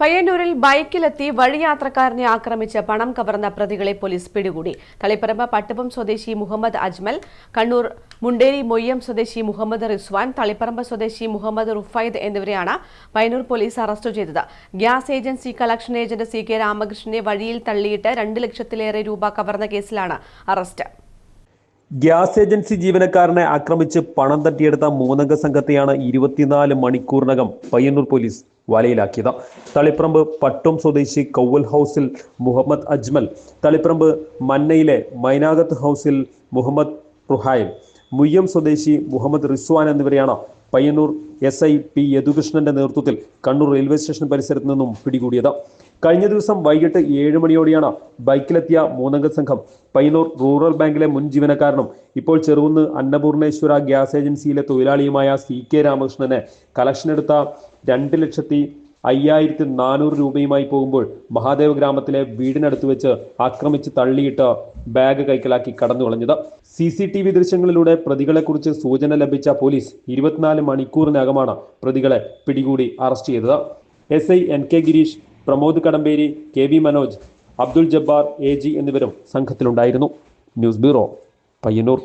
പയ്യന്നൂരിൽ ബൈക്കിലെത്തി വഴിയാത്രക്കാരനെ ആക്രമിച്ച് പണം കവർന്ന പ്രതികളെ പോലീസ് പിടികൂടി. തളിപ്പറമ്പ് പട്ടുപം സ്വദേശി മുഹമ്മദ് അജ്മൽ കണ്ണൂർ മുണ്ടേരി മൊയ്യം സ്വദേശി മുഹമ്മദ് റിസ്വാൻ തളിപ്പറമ്പ് സ്വദേശി മുഹമ്മദ് റുഫൈദ് എന്നിവരെയാണ് പയ്യന്നൂർ പോലീസ് അറസ്റ്റ് ചെയ്തത്. Gas agency collection agent C K രാമകൃഷ്ണനെ വഴിയിൽ തള്ളിയിട്ട് രണ്ട് ലക്ഷത്തിലേറെ രൂപ കവർന്ന കേസിലാണ് അറസ്റ്റ്. ഗ്യാസ് ഏജൻസി ജീവനക്കാരനെ ആക്രമിച്ച് പണം തട്ടിയെടുത്ത മൂന്നംഗ സംഘത്തെയാണ് ഇരുപത്തിനാല് മണിക്കൂറിനകം പയ്യന്നൂർ പോലീസ് വലയിലാക്കിയത്. തളിപ്രമ്പ് പട്ടും സ്വദേശി കൗവൽ ഹൗസിൽ മുഹമ്മദ് അജ്മൽ തളിപ്രമ്പ് മന്നയിലെ മൈനാഗത്ത് ഹൗസിൽ മുഹമ്മദ് റുഹായൻ മുയ്യം സ്വദേശി മുഹമ്മദ് റിസ്വാൻ എന്നിവരെയാണ് പയ്യന്നൂർ എസ് ഐ പി യദുകൃഷ്ണന്റെ നേതൃത്വത്തിൽ കണ്ണൂർ റെയിൽവേ സ്റ്റേഷൻ പരിസരത്ത് നിന്നും പിടികൂടിയത്. കഴിഞ്ഞ ദിവസം വൈകിട്ട് ഏഴ് മണിയോടെയാണ് ബൈക്കിലെത്തിയ മൂന്നംഗ സംഘം. പയ്യന്നൂർ റൂറൽ ബാങ്കിലെ മുൻ ജീവനക്കാരനും ഇപ്പോൾ ചെറുകുന്ന് അന്നപൂർണേശ്വര ഗ്യാസ് ഏജൻസിയിലെ തൊഴിലാളിയുമായ സി കെ രാമകൃഷ്ണനെ കളക്ഷൻ എടുത്ത രണ്ട് ലക്ഷത്തി അയ്യായിരത്തി നാനൂറ് രൂപയുമായി പോകുമ്പോൾ മഹാദേവ ഗ്രാമത്തിലെ വീടിനടുത്ത് വെച്ച് ആക്രമിച്ച് തള്ളിയിട്ട് ബാഗ് കൈക്കലാക്കി കടന്നു കളഞ്ഞത്. സി സി ടി വി ദൃശ്യങ്ങളിലൂടെ പ്രതികളെക്കുറിച്ച് സൂചന ലഭിച്ച പോലീസ് ഇരുപത്തിനാല് മണിക്കൂറിനകമാണ് പ്രതികളെ പിടികൂടി അറസ്റ്റ് ചെയ്തത്. S I N K Girish Pramod Kadamberi K V Manoj Abdul Jabbar A G എന്നിവരും സംഘത്തിലുണ്ടായിരുന്നു. News bureau Payyanur.